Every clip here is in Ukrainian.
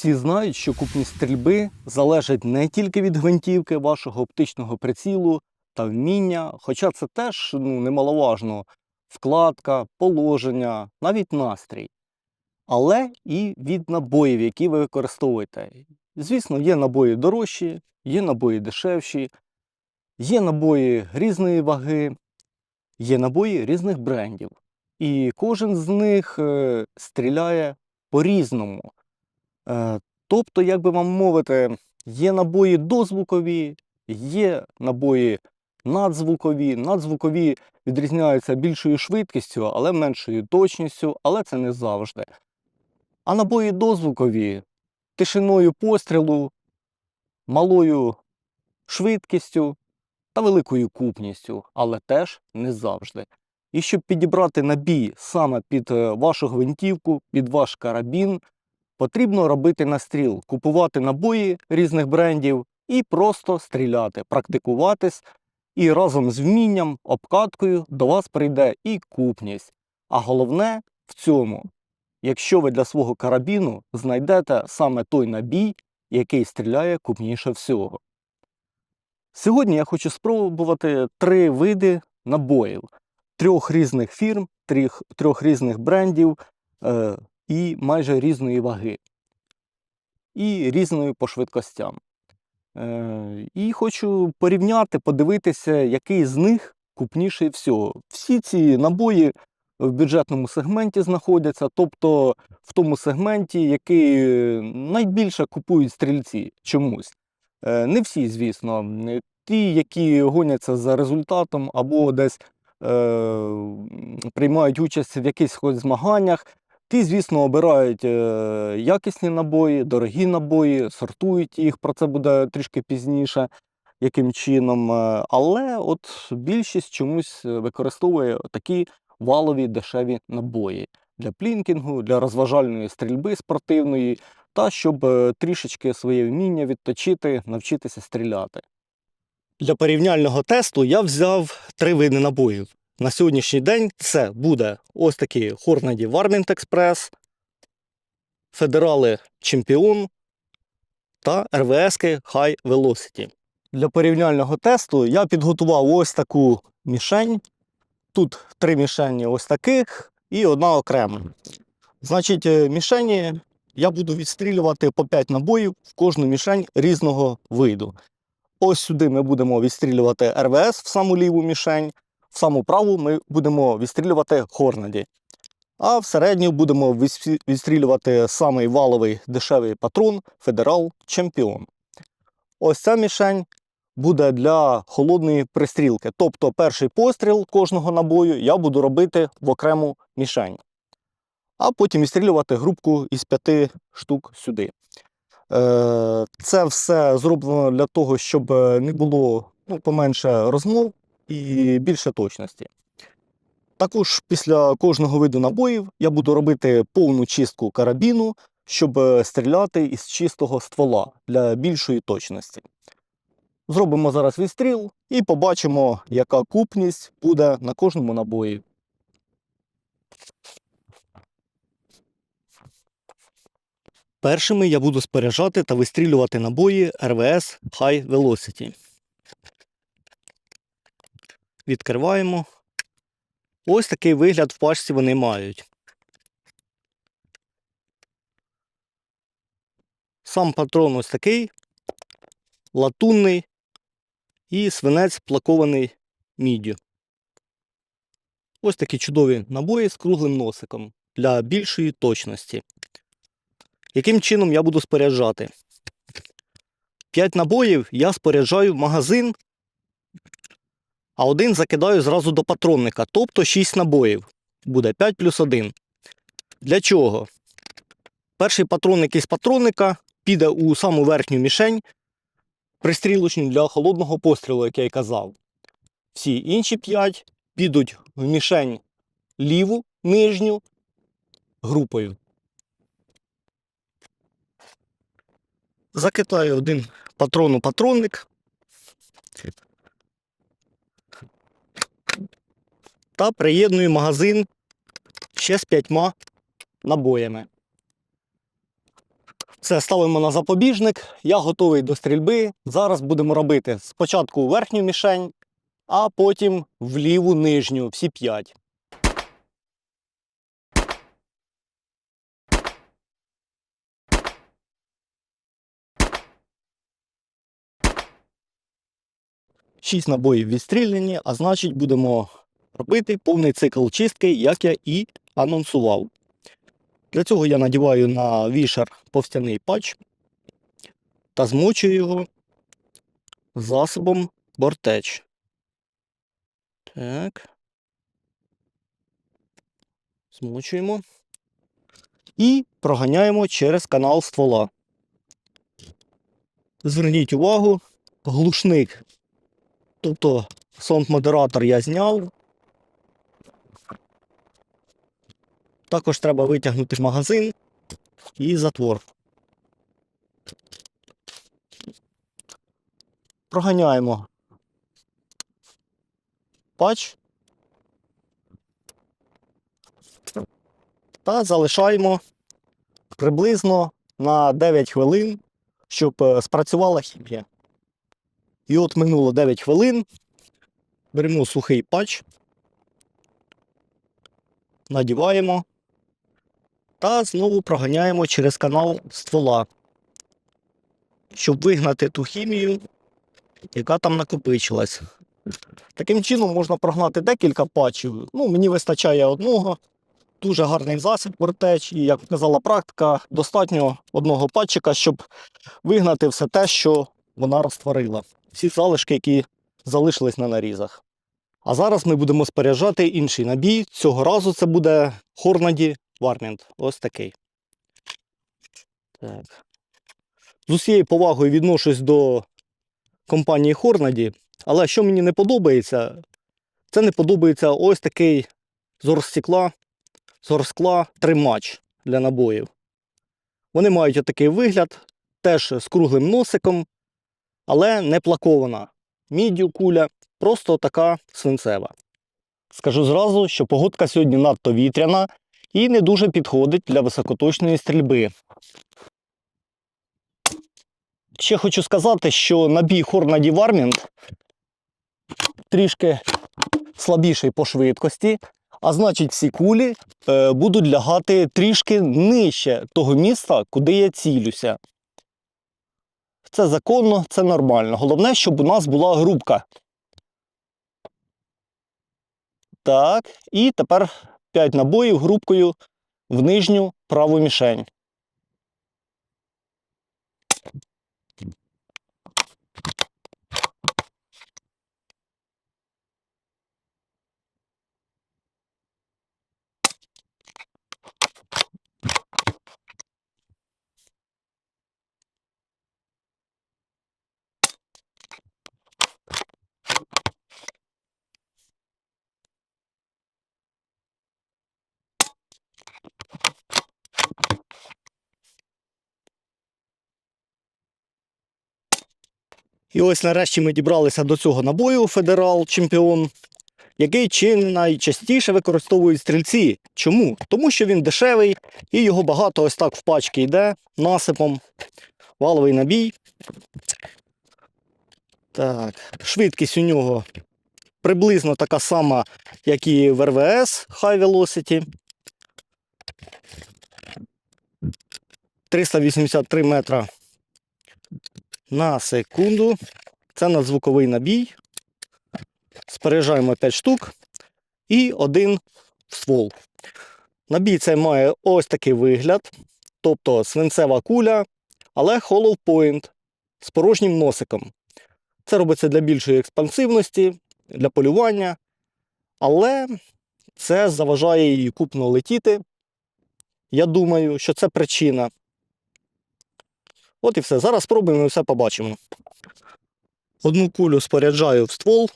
Всі знають, що купність стрільби залежить не тільки від гвинтівки вашого оптичного прицілу та вміння, хоча це теж ну, немаловажно вкладка, положення, навіть настрій. Але і від набоїв, які ви використовуєте. Звісно, є набої дорожчі, є набої дешевші, є набої різної ваги, є набої різних брендів. І кожен з них е, стріляє по-різному. Е, тобто, як би вам мовити, є набої дозвукові, є набої надзвукові. Надзвукові відрізняються більшою швидкістю, але меншою точністю, але це не завжди. А набої дозвукові тишиною пострілу, малою швидкістю та великою купністю, але теж не завжди. І щоб підібрати набій саме під е, вашу гвинтівку, під ваш карабін, потрібно робити настріл, купувати набої різних брендів і просто стріляти, практикуватись. І разом з вмінням, обкаткою до вас прийде і купність. А головне в цьому, якщо ви для свого карабіну знайдете саме той набій, який стріляє купніше всього. Сьогодні я хочу спробувати три види набоїв трьох різних фірм, трьох, трьох різних брендів е, і майже різної ваги, і різною по швидкостям. Е, і хочу порівняти, подивитися, який з них купніший всього. Всі ці набої в бюджетному сегменті знаходяться, тобто в тому сегменті, який найбільше купують стрільці чомусь. Е, Не всі, звісно, Е, ті, які гоняться за результатом або десь приймають участь в якихось змаганнях. Ті, звісно, обирають е, якісні набої, дорогі набої, сортують їх, про це буде трішки пізніше, яким чином. е, Але от більшість чомусь використовує такі валові дешеві набої для плінкінгу, для розважальної стрільби спортивної, та щоб е, трішечки своє вміння відточити, навчитися стріляти. Для порівняльного тесту я взяв три види набоїв. На сьогоднішній день це буде ось такі Hornady Warmint Express, Федерали Чемпіон та РВС High Velocity. Для порівняльного тесту я підготував ось таку мішень. Тут три мішені ось таких і одна окрема. Значить, е, мішені я буду відстрілювати по 5 набоїв в кожну мішень різного виду. Ось сюди ми будемо відстрілювати РВС в саму ліву мішень, в саму праву ми будемо відстрілювати Хорнаді. А в середню будемо відстрілювати самий валовий дешевий патрон Федерал Чемпіон. Ось ця мішень буде для холодної пристрілки. Тобто перший постріл кожного набою я буду робити в окрему мішень. А потім відстрілювати групку із п'яти штук сюди. Е, Це все зроблено для того, щоб не було ну, поменше розмов і більше точності. Також після кожного виду набоїв я буду робити повну чистку карабіну, щоб е, стріляти із чистого ствола для більшої точності. Зробимо зараз відстріл і побачимо, яка купність буде на кожному набої. Першими я буду споряджати та вистрілювати набої РВС High Velocity. Відкриваємо. Ось такий вигляд в пачці вони мають. Сам патрон ось такий, латунний і свинець плакований міддю. Ось такі чудові набої з круглим носиком для більшої точності. Яким чином я буду споряджати? 5 набоїв я споряджаю в магазин, а один закидаю зразу до патронника, тобто 6 набоїв. Буде 5 плюс 1. Для чого? Перший патронник із патронника піде у саму верхню мішень, пристрілочну для холодного пострілу, як я й казав. Всі інші 5 підуть в мішень ліву, нижню групою. Закидаю один патрон у патронник. Та приєдную магазин ще з п'ятьма набоями. Все, ставимо на запобіжник. Я готовий до стрільби. Зараз будемо робити спочатку верхню мішень, а потім в ліву нижню, всі п'ять. Шість набоїв відстріляні, а значить будемо робити повний цикл чистки, як я і анонсував. Для цього я надіваю на вішер повстяний патч та змочую його засобом бортеч. Так. Змочуємо. І проганяємо через канал ствола. Зверніть увагу, глушник. Тобто сонд-модератор я зняв. Також треба витягнути магазин і затвор. Проганяємо патч та залишаємо приблизно на 9 хвилин, щоб е, спрацювала хімія. І от минуло 9 хвилин. Беремо сухий патч, надіваємо та знову проганяємо через канал ствола, щоб вигнати ту хімію, яка там накопичилась. Таким чином можна прогнати декілька патчів. Ну, мені вистачає одного. Дуже гарний засіб вертеч, і, як казала практика, достатньо одного патчика, щоб вигнати все те, що вона розтворила. Всі залишки, які залишились на нарізах. А зараз ми будемо споряджати інший набій. Цього разу це буде Hornady Warmint. Ось такий. Так. З усією повагою відношусь до компанії Hornady, але що мені не подобається, це не подобається ось такий з оргстекла, з оргскла тримач для набоїв. Вони мають отакий вигляд, теж з круглим носиком, але не плакована. Міддю куля, просто така свинцева. Скажу зразу, що погодка сьогодні надто вітряна і не дуже підходить для високоточної стрільби. Ще хочу сказати, що набій Hornady Warmint трішки слабіший по швидкості, а значить всі кулі е, будуть лягати трішки нижче того місця, куди я цілюся. Це законно, це нормально. Головне, щоб у нас була грубка. Так, і тепер 5 набоїв грубкою в нижню праву мішень. І ось нарешті ми дібралися до цього набою Федерал Чемпіон, який чи найчастіше використовують стрільці. Чому? Тому що він дешевий і його багато ось так в пачки йде насипом. Валовий набій. Так, швидкість у нього приблизно така сама, як і в РВС High Velocity. 383 метра на секунду. Це надзвуковий набій. Споряджаємо 5 штук і один ствол. Набій цей має ось такий вигляд, тобто свинцева куля, але hollow point з порожнім носиком. Це робиться для більшої експансивності, для полювання, але це заважає її купно летіти. Я думаю, що це причина. От і все. Зараз спробуємо і все побачимо. Одну кулю споряджаю в ствол,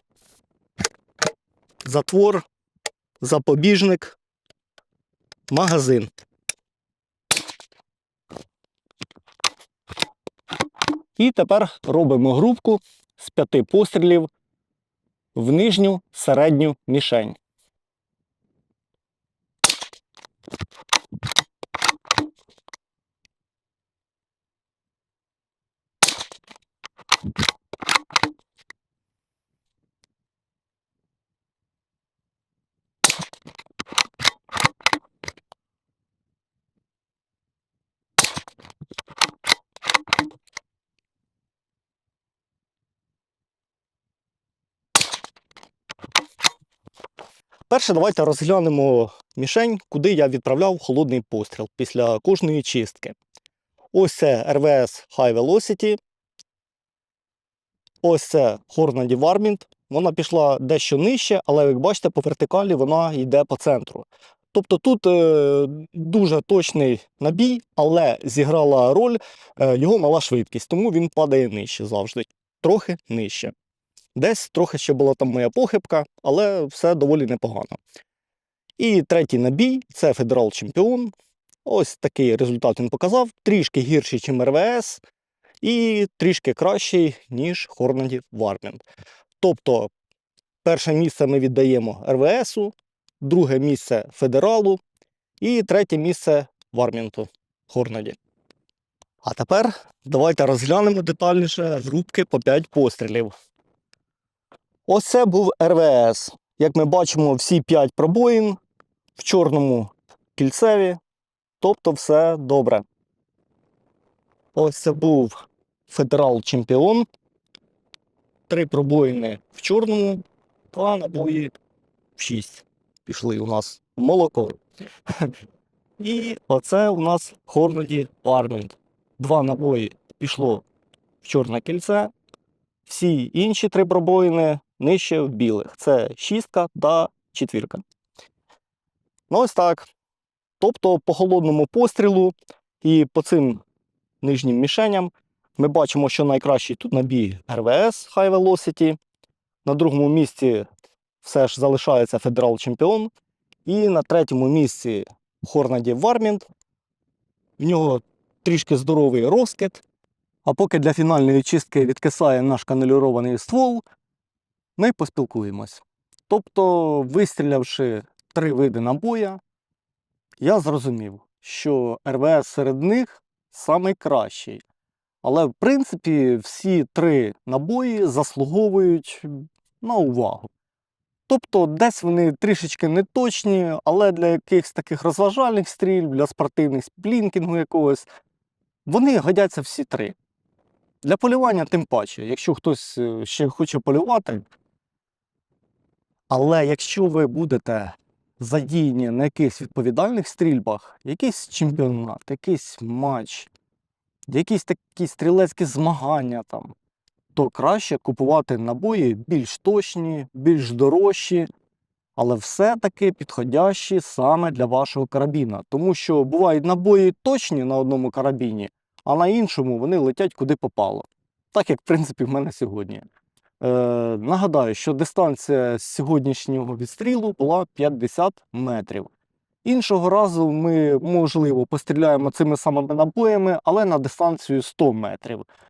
затвор, запобіжник, магазин. І тепер робимо грубку з п'яти пострілів в нижню середню мішень. Перше, давайте розглянемо мішень, куди я відправляв холодний постріл після кожної чистки. Ось це RVS High Velocity. Ось це Hornady Varmint. Вона пішла дещо нижче, але як бачите, по вертикалі вона йде по центру. Тобто тут е, дуже точний набій, але зіграла роль е, його мала швидкість, тому він падає нижче завжди, трохи нижче. Десь трохи ще була там моя похибка, але все доволі непогано. І третій набій це Федерал Чемпіон. Ось такий результат він показав. Трішки гірший, ніж РВС, і трішки кращий, ніж Hornady Warmint. Тобто, перше місце ми віддаємо РВСу, друге місце Федералу і третє місце Вармінту Хорнаді. А тепер давайте розглянемо детальніше групки по 5 пострілів. Ось це був РВС. Як ми бачимо, всі 5 пробоїн в чорному кільцеві. Тобто все добре. Ось це був Федерал Чемпіон. Три пробоїни в чорному, два набої в 6. Пішли у нас молоко. І оце у нас Hornady Armament. Два набої пішло в чорне кільце. Всі інші три пробоїни нижче в білих. Це шістка та четвірка. Ну ось так. Тобто по холодному пострілу і по цим нижнім мішеням ми бачимо, що найкращий тут набій RVS High Velocity. На другому місці все ж залишається Федерал Чемпіон. І на третьому місці Hornady Varmint. В нього трішки здоровий розкид. А поки для фінальної чистки відкисає наш каналірований ствол, ми поспілкуємось. Тобто, вистрілявши три види набоя, я зрозумів, що РВС серед них найкращий. Але, в принципі, всі три набої заслуговують на увагу. Тобто, десь вони трішечки неточні, але для якихось таких розважальних стрільб, для спортивних сплінкінгу якогось, вони годяться всі три. Для полювання тим паче, якщо хтось е, ще хоче полювати. Але якщо ви будете задіяні на якихось відповідальних стрільбах, якийсь чемпіонат, якийсь матч, якісь такі стрілецькі змагання там, то краще купувати набої більш точні, більш дорожчі, але все-таки підходящі саме для вашого карабіна. Тому що бувають набої точні на одному карабіні, а на іншому вони летять куди попало. Так як, в принципі, в мене сьогодні. Е, нагадаю, що дистанція сьогоднішнього відстрілу була 50 метрів. Іншого разу ми, можливо, постріляємо цими самими набоями, але на дистанцію 100 метрів.